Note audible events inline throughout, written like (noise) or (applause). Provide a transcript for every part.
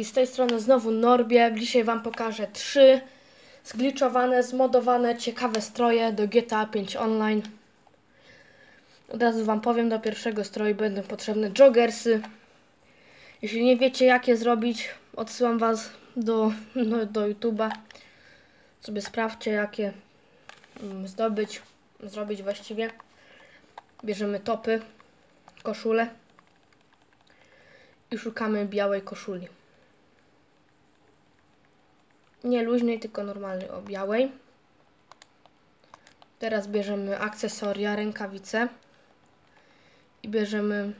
Siemaneczki, z tej strony znowu Norbie. Dzisiaj Wam pokażę trzy zgliczowane, zmodowane, ciekawe stroje do GTA 5 Online. Od razu Wam powiem, do pierwszego stroju będą potrzebne joggersy. Jeśli nie wiecie jak je zrobić, odsyłam Was do, no, do YouTube'a. Sobie sprawdźcie jak je mm, zdobyć, zrobić właściwie. Bierzemy topy, koszulę i szukamy białej koszuli. Nie luźnej, tylko normalnej o białej. Teraz bierzemy akcesoria, rękawice i bierzemy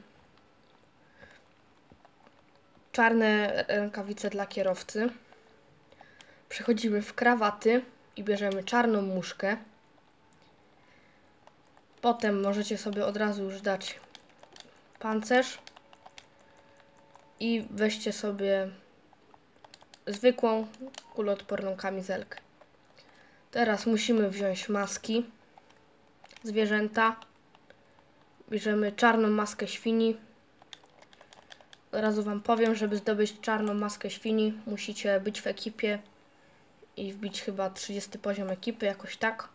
czarne rękawice dla kierowcy. Przechodzimy w krawaty i bierzemy czarną muszkę. Potem możecie sobie od razu już dać pancerz i weźcie sobie zwykłą kuloodporną kamizelkę. Teraz musimy wziąć maski zwierzęta. Bierzemy czarną maskę świni. Od razu Wam powiem, żeby zdobyć czarną maskę świni, musicie być w ekipie i wbić chyba 30 poziom ekipy, jakoś tak.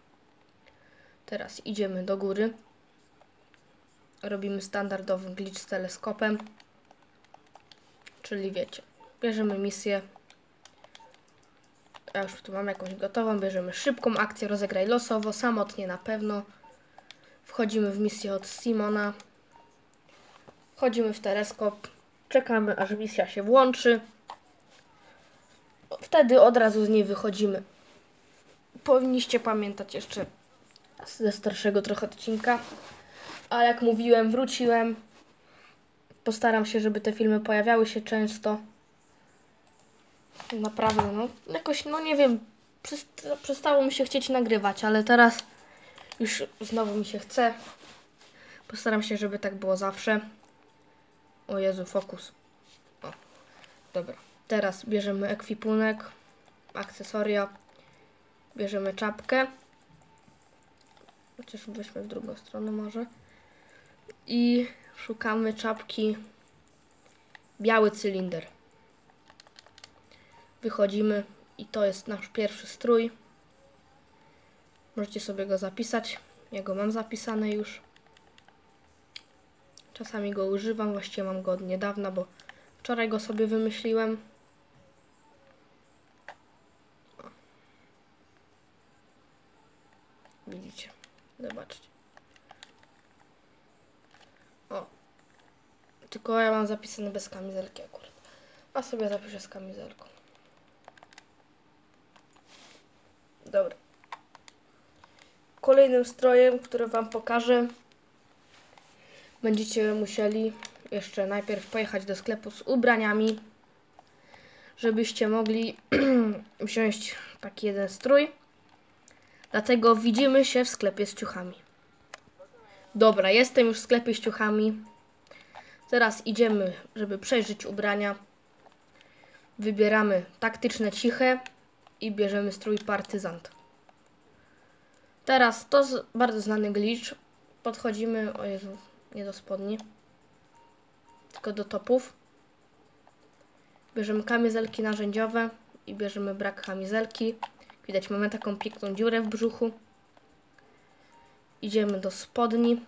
Teraz idziemy do góry. Robimy standardowy glitch z teleskopem. Czyli wiecie, bierzemy misję. Ja już tu mam jakąś gotową. Bierzemy szybką akcję, rozegraj losowo, samotnie na pewno. Wchodzimy w misję od Simona. Wchodzimy w teleskop. Czekamy, aż misja się włączy. Wtedy od razu z niej wychodzimy. Powinniście pamiętać jeszcze ze starszego trochę odcinka. A jak mówiłem, wróciłem. Postaram się, żeby te filmy pojawiały się często. Naprawdę, no. Jakoś, no nie wiem, przestało mi się chcieć nagrywać, ale teraz już znowu mi się chce. Postaram się, żeby tak było zawsze. O Jezu, fokus. O, dobra. Teraz bierzemy ekwipunek, akcesoria, bierzemy czapkę. Chociaż weźmy w drugą stronę może. I szukamy czapki biały cylinder. Wychodzimy i to jest nasz pierwszy strój. Możecie sobie go zapisać. Ja go mam zapisane już. Czasami go używam, właściwie mam go od niedawna, bo wczoraj go sobie wymyśliłem. Widzicie, zobaczcie. O. Tylko ja mam zapisane bez kamizelki akurat. A sobie zapiszę z kamizelką. Dobra. Kolejnym strojem, który Wam pokażę, będziecie musieli jeszcze najpierw pojechać do sklepu z ubraniami, żebyście mogli (clears throat) wziąć taki jeden strój. Dlatego widzimy się w sklepie z ciuchami. Dobra, jestem już w sklepie z ciuchami. Teraz idziemy, żeby przejrzeć ubrania. Wybieramy taktyczne ciche i bierzemy strój partyzant. Teraz to bardzo znany glitch. Podchodzimy, o Jezu, nie do spodni, tylko do topów. Bierzemy kamizelki narzędziowe i bierzemy brak kamizelki. Widać, mamy taką piękną dziurę w brzuchu. Idziemy do spodni.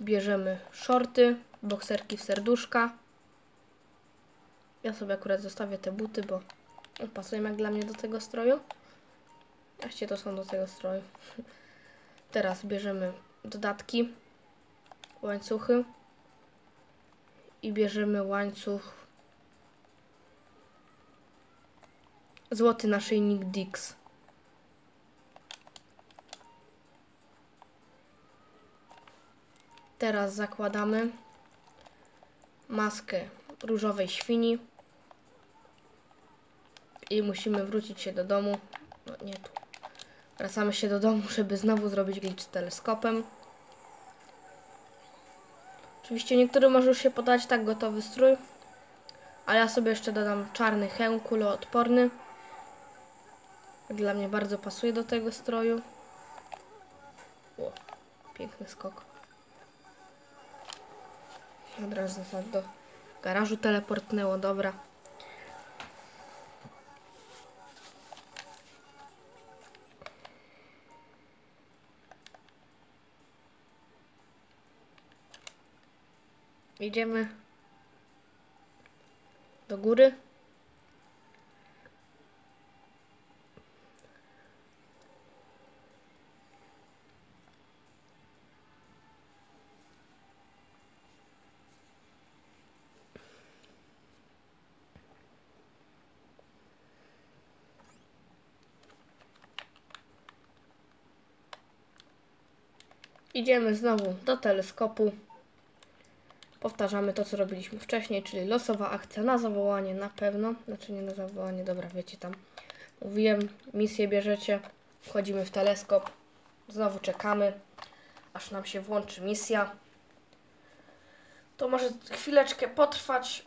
Bierzemy shorty, bokserki w serduszka. Ja sobie akurat zostawię te buty, bo pasują jak dla mnie do tego stroju. Właściwie to są do tego stroju. (laughs) Teraz bierzemy dodatki, łańcuchy i bierzemy łańcuch złoty naszyjnik Dix. Teraz zakładamy maskę różowej świni i musimy wrócić się do domu. No nie tu. Wracamy się do domu, żeby znowu zrobić glitch z teleskopem. Oczywiście niektórym może już się podać tak gotowy strój, ale ja sobie jeszcze dodam czarny hełm kuloodporny. Dla mnie bardzo pasuje do tego stroju. O, piękny skok. Od razu do garażu teleportnęło, dobra. Idziemy do góry. Idziemy znowu do teleskopu. Powtarzamy to, co robiliśmy wcześniej, czyli losowa akcja na zawołanie na pewno. Znaczy nie na zawołanie, dobra, wiecie tam. Mówiłem, misję bierzecie, wchodzimy w teleskop, znowu czekamy, aż nam się włączy misja. To może chwileczkę potrwać.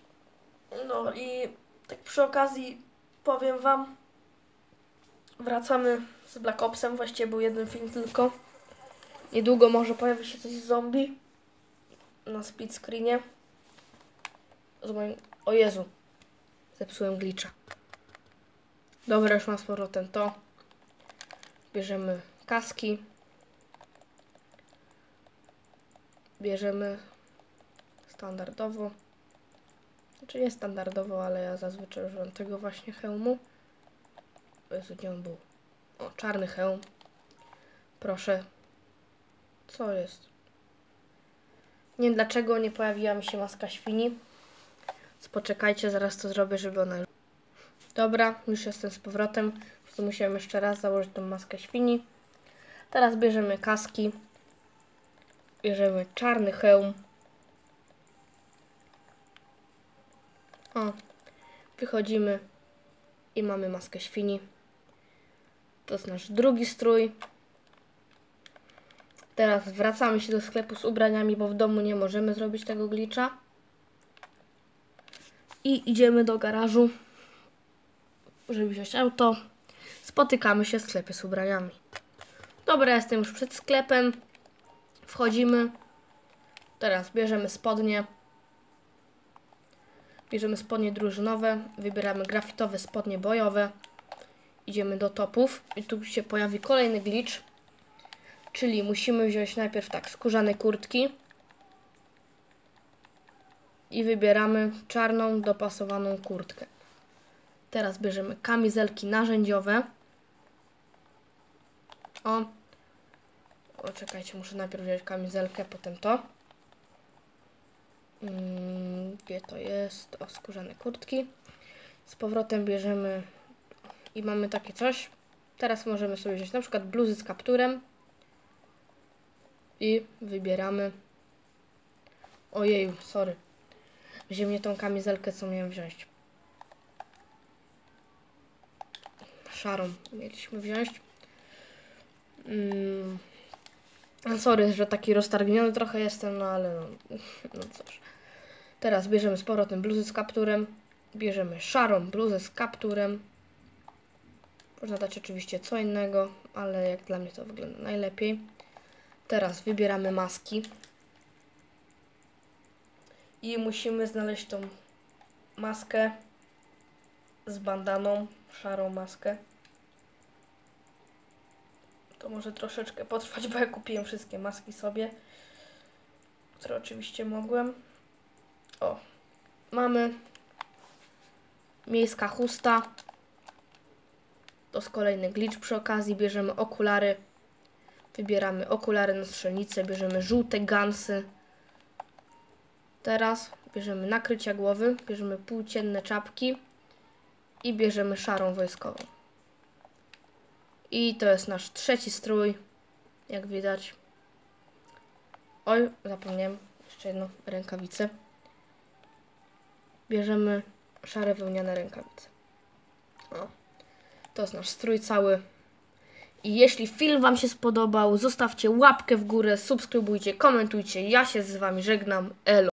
No i tak przy okazji powiem Wam, wracamy z Black Opsem, właściwie był jeden film tylko. Niedługo może pojawi się coś z zombie na split screenie. Z moim... O Jezu, zepsułem glitcha. Dobra, już mam z powrotem to. Bierzemy kaski. Bierzemy standardowo. Znaczy nie standardowo, ale ja zazwyczaj używam tego właśnie hełmu. Jezu, gdzie on był? O, czarny hełm. Proszę. Co jest? Nie dlaczego nie pojawiła mi się maska świni. Poczekajcie, zaraz to zrobię, żeby ona... Dobra, już jestem z powrotem. Musiałem jeszcze raz założyć tą maskę świni. Teraz bierzemy kaski. Bierzemy czarny hełm. O, wychodzimy i mamy maskę świni. To jest nasz drugi strój. Teraz wracamy się do sklepu z ubraniami, bo w domu nie możemy zrobić tego glitcha. I idziemy do garażu, żeby wziąć auto. Spotykamy się w sklepie z ubraniami. Dobra, jestem już przed sklepem. Wchodzimy. Teraz bierzemy spodnie. Bierzemy spodnie drużynowe. Wybieramy grafitowe spodnie bojowe. Idziemy do topów. I tu się pojawi kolejny glitch. Czyli musimy wziąć najpierw tak skórzane kurtki. I wybieramy czarną, dopasowaną kurtkę. Teraz bierzemy kamizelki narzędziowe. O. O, czekajcie, muszę najpierw wziąć kamizelkę, potem to. Mm, gdzie to jest? O, skórzane kurtki. Z powrotem bierzemy i mamy takie coś. Teraz możemy sobie wziąć na przykład bluzy z kapturem. I wybieramy. Ojej, sorry. Wziąłem tą kamizelkę, co miałem wziąć. Szarą mieliśmy wziąć. Mm. Sorry, że taki roztargniony trochę jestem, no ale no, no cóż. Teraz bierzemy z powrotem bluzę z kapturem. Bierzemy szarą bluzę z kapturem. Można dać oczywiście co innego, ale jak dla mnie to wygląda najlepiej. Teraz wybieramy maski. I musimy znaleźć tą maskę z bandaną, szarą maskę. To może troszeczkę potrwać, bo ja kupiłem wszystkie maski sobie, które oczywiście mogłem. O, mamy miejska chusta. To jest kolejny glitch przy okazji. Bierzemy okulary. Wybieramy okulary na strzelnicę. Bierzemy żółte gansy. Teraz bierzemy nakrycia głowy. Bierzemy płócienne czapki. I bierzemy szarą wojskową. I to jest nasz trzeci strój. Jak widać. Oj, zapomniałem. Jeszcze jedno rękawice. Bierzemy szare wełniane rękawice. O. To jest nasz strój cały. I jeśli film Wam się spodobał, zostawcie łapkę w górę, subskrybujcie, komentujcie. Ja się z Wami żegnam. Elo.